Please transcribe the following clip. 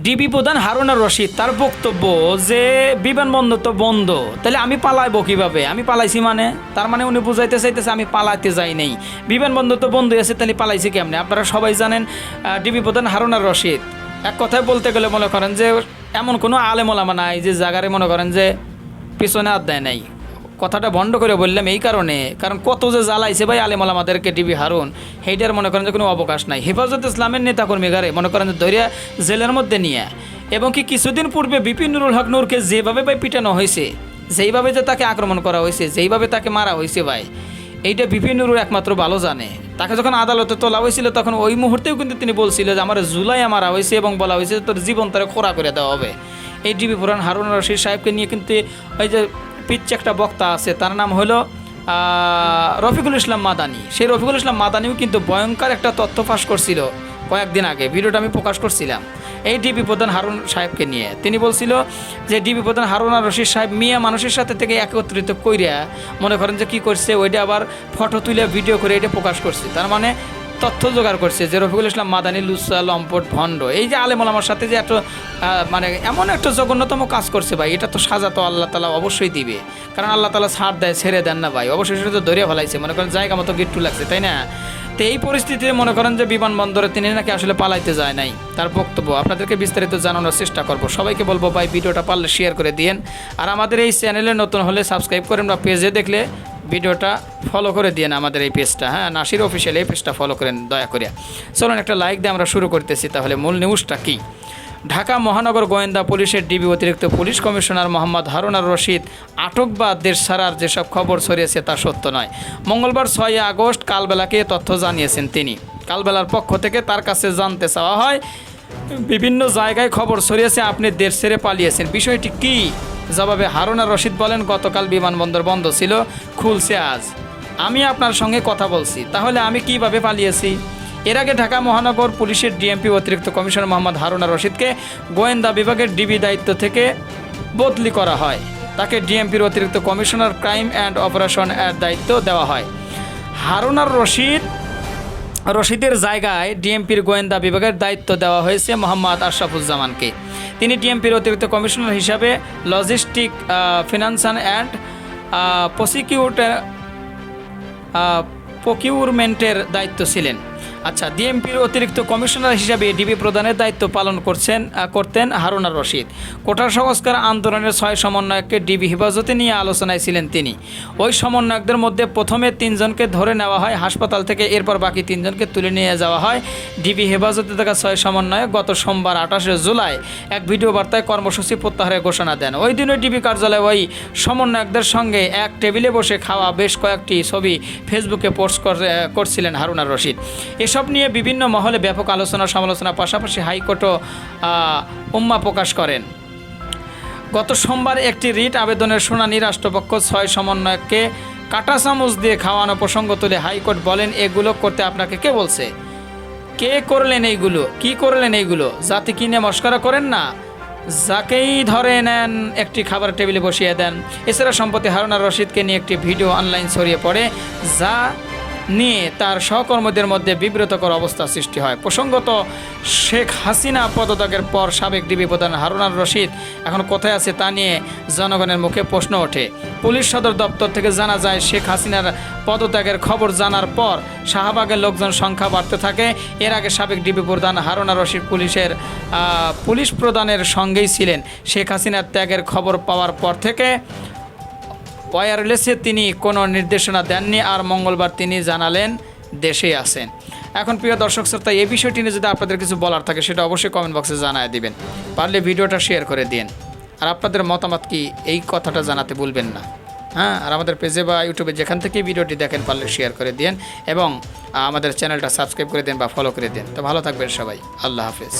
DB প্রধান Haruna Rashid, তার বক্তব্য যে বিমানবন্দর তো বন্ধ, তাহলে আমি পালাইবো কীভাবে? আমি পালাইছি মানে? তার মানে উনি বুঝাইতে চাইতেছে আমি পালাইতে যাই নাই। বিমানবন্দর তো বন্ধ আছে, তাহলে পালাইছি কেমনে? আপনারা সবাই জানেন ডিবি প্রধান হারুনা রশিদ। এক কথায় বলতে গেলে মনে করেন যে এমন কোনো আলেমোলামা নাই যে জায়গারে মনে করেন যে পিছনে আর দেয় নাই। কথাটা বন্ধ করে বললাম এই কারণে। কারণ কত যে জ্বালাইছে ভাই আলেম আমাদেরকে টিভি হারুন। সেইটার মনে করেন যে কোনো অবকাশ নাই। হেফাজত ইসলামের নেতাকর্মী গারে মনে করেন যে দরিয়া জেলের মধ্যে নিয়ে। এবং কি কিছুদিন পূর্বে বিপিন নুরুল হক নূরকে যেভাবে ভাই পিটানো হয়েছে, যেইভাবে যে তাকে আক্রমণ করা হয়েছে, যেইভাবে তাকে মারা হয়েছে ভাই, এইটা বিপিন নুরুল একমাত্র ভালো জানে। তাকে যখন আদালতে তোলা হয়েছিল তখন ওই মুহূর্তেও কিন্তু তিনি বলছিল যে আমার জুলাই মারা হয়েছে এবং বলা হয়েছে তোর জীবন তারা খোরা করে দেওয়া হবে। এই ডিবি পুরান হারুন রশিদ সাহেবকে নিয়ে কিন্তু ওই যে পিচ্ছে একটা বক্তা আছে, তার নাম হলো রফিকুল ইসলাম মাদানি। সেই রফিকুল ইসলাম মাদানিও কিন্তু ভয়ঙ্কর একটা তথ্য ফাঁস করছিল কয়েকদিন আগে। ভিডিওটা আমি প্রকাশ করছিলাম। এই ডিবি প্রধান হারুন সাহেবকে নিয়ে। তিনি বলছিল যে, ডিবি প্রধান হারুন আর রশিদ সাহেব মিয়া মানুষের সাথে থেকে একত্রিত কইরা মনে করেন যে, কী করছে, ওইটা আবার ফটো তুলে ভিডিও করে এটা প্রকাশ করছে। তার মানে তথ্য জোগাড় করছে যে রফিকুল ইসলাম, মাদানি লুসা লম্পট, ভণ্ড। এই যে আলেম আমার সাথে যে এত মানে এমন একটা জঘন্যতম কাজ করছে ভাই, এটা তো সাজা তো আল্লাহ তালা অবশ্যই দিবে। কারণ আল্লাহ তালা ছাড় দেয়, ছেড়ে দেন না ভাই। অবশ্যই সেটা তো ধরে ফেলাইছে। মনে করেন জায়গা মতো গিট্টু লাগছে, তাই না? তো এই পরিস্থিতিতে মনে করেন যে বিমানবন্দরে তিনি নাকি আসলে পালাইতে যায় নাই। তার বক্তব্য আপনাদেরকে বিস্তারিত জানানোর চেষ্টা করব। সবাইকে বলব ভাই, ভিডিওটা পারলে শেয়ার করে দিয়েন। আর আমাদের এই চ্যানেলে নতুন হলে সাবস্ক্রাইব করেন বা পেজে দেখলে ভিডিওটা ফলো করে দিয়েন আমাদের এই পেজটা হ্যাঁ? নাসির অফিসিয়াল এই পেজটা ফলো করেন, দয়া করে চলুন একটা লাইক দিয়ে আমরা শুরু করতেছি, তাহলে মূল নিউজটা কী? ঢাকা মহানগর গোয়েন্দা পুলিশের ডিবি অতিরিক্ত পুলিশ কমিশনার মোহাম্মদ হারুনার রশিদ আটক বা দেশ ছাড়ার যেসব খবর ছড়িয়েছে তা সত্য নয়। মঙ্গলবার ছয় আগস্ট কালবেলাকে তথ্য জানিয়েছেন তিনি। কালবেলার পক্ষ থেকে তার কাছে জানতে চাওয়া হয়, বিভিন্ন জায়গায় খবর ছড়িয়েছে, আপনি দেশ ছেড়ে পালিয়েছেন। বিষয়টি কী? জবাবে হারুনা রশিদ বলেন, গতকাল বিমানবন্দর বন্ধ ছিল, খুলছে আজ। আমি আপনার সঙ্গে কথা বলছি। তাহলে আমি কীভাবে পালিয়েছি? এর আগে ঢাকা মহানগর পুলিশের ডিএমপি অতিরিক্ত কমিশনার মোহাম্মদ হারুনা রশিদকে গোয়েন্দা বিভাগের ডিবি দায়িত্ব থেকে বদলি করা হয়। তাকে ডিএমপির অতিরিক্ত কমিশনার ক্রাইম অ্যান্ড অপারেশন এর দায়িত্ব দেওয়া হয়। হারুনার রশিদ, রশিদের জায়গায় ডিএমপির গোয়েন্দা বিভাগের দায়িত্ব দেওয়া হয়েছে মোহাম্মদ আশরাফুজ্জামানকে। তিনি ডিএমপির অতিরিক্ত কমিশনার হিসাবে লজিস্টিক ফিনান্সান অ্যান্ড প্রসিকিউটার প্রকিউরমেন্টের দায়িত্ব ছিলেন। আচ্ছা ডিএমপির অতিরিক্ত কমিশনার হিসাবে ডিবি প্রদানের দায়িত্ব পালন করছেন করতেন হারুনা রশিদ। কোটার সংস্কার আন্দোলনের ছয় সমন্বয়ককে ডিবি হেফাজতে নিয়ে আলোচনায় ছিলেন তিনি। ওই সমন্বয়কদের মধ্যে প্রথমে তিনজনকে ধরে নেওয়া হয়, হাসপাতাল থেকে এরপর বাকি তিনজনকে তুলে নিয়ে যাওয়া হয়। ডিবি হেফাজতে থাকা ছয় সমন্বয়ক গত সোমবার আঠাশে জুলাই এক ভিডিও বার্তায় কর্মসূচি প্রত্যাহারের ঘোষণা দেন। ওই দিনই ডিবি কার্যালয়ে ওই সমন্বয়কদের সঙ্গে এক টেবিলে বসে খাওয়া বেশ কয়েকটি ছবি ফেসবুকে পোস্ট করে- করছিলেন হারুনা রশিদ। এসব নিয়ে বিভিন্ন মহলে ব্যাপক আলোচনা সমালোচনা, পাশাপাশি হাইকোর্টও উম্মা প্রকাশ করেন। গত সোমবার একটি রিট আবেদনের শুনানি রাষ্ট্রপক্ষ ছয় সমন্বয়ককে কাটা চামচ দিয়ে খাওয়ানো প্রসঙ্গ তুলে হাইকোর্ট বলেন, এগুলো করতে আপনাকে কে বলছে? কে করলেন এইগুলো? কি করলেন এইগুলো? জাতি কিনে মস্করা করেন না? যাকেই ধরে নেন, একটি খাবার টেবিলে বসিয়ে দেন। এছাড়া সম্প্রতি হারুনা রশিদকে নিয়ে একটি ভিডিও অনলাইন ছড়িয়ে পড়ে, যা নিয়ে তার সহকর্মীদের মধ্যে বিব্রতকর অবস্থা সৃষ্টি হয়। প্রসঙ্গত, শেখ হাসিনা পদত্যাগের পর সাবেক ডিবি প্রধান হারুনার রশিদ এখন কোথায় আছে তা নিয়ে জনগণের মুখে প্রশ্ন ওঠে। পুলিশ সদর দপ্তর থেকে জানা যায়, শেখ হাসিনার পদত্যাগের খবর জানার পর শাহবাগের লোকজন সংখ্যা বাড়তে থাকে। এর আগে সাবেক ডিবি প্রধান হারুনা রশিদ পুলিশের পুলিশ প্রধানের সঙ্গেই ছিলেন। শেখ হাসিনার ত্যাগের খবর পাওয়ার পর থেকে ওয়্যারলেসে তিনি কোনো নির্দেশনা দেননি আর মঙ্গলবার তিনি জানালেন দেশে আছেন। এখন প্রিয় দর্শক শ্রোতা এই বিষয়টি নিয়ে যদি আপনাদের কিছু বলার থাকে, সেটা অবশ্যই কমেন্ট বক্সে জানায় দিবেন। পারলে ভিডিওটা শেয়ার করে দিন। আর আপনাদের মতামত কি? এই কথাটা জানাতে ভুলবেন না। হ্যাঁ আর আমাদের পেজে বা ইউটিউবে যেখান থেকে ভিডিওটি দেখেন, পারলে শেয়ার করে দিন এবং আমাদের চ্যানেলটা সাবস্ক্রাইব করে দিন বা ফলো করে দিন। তো ভালো থাকবেন সবাই। আল্লাহ হাফেজ।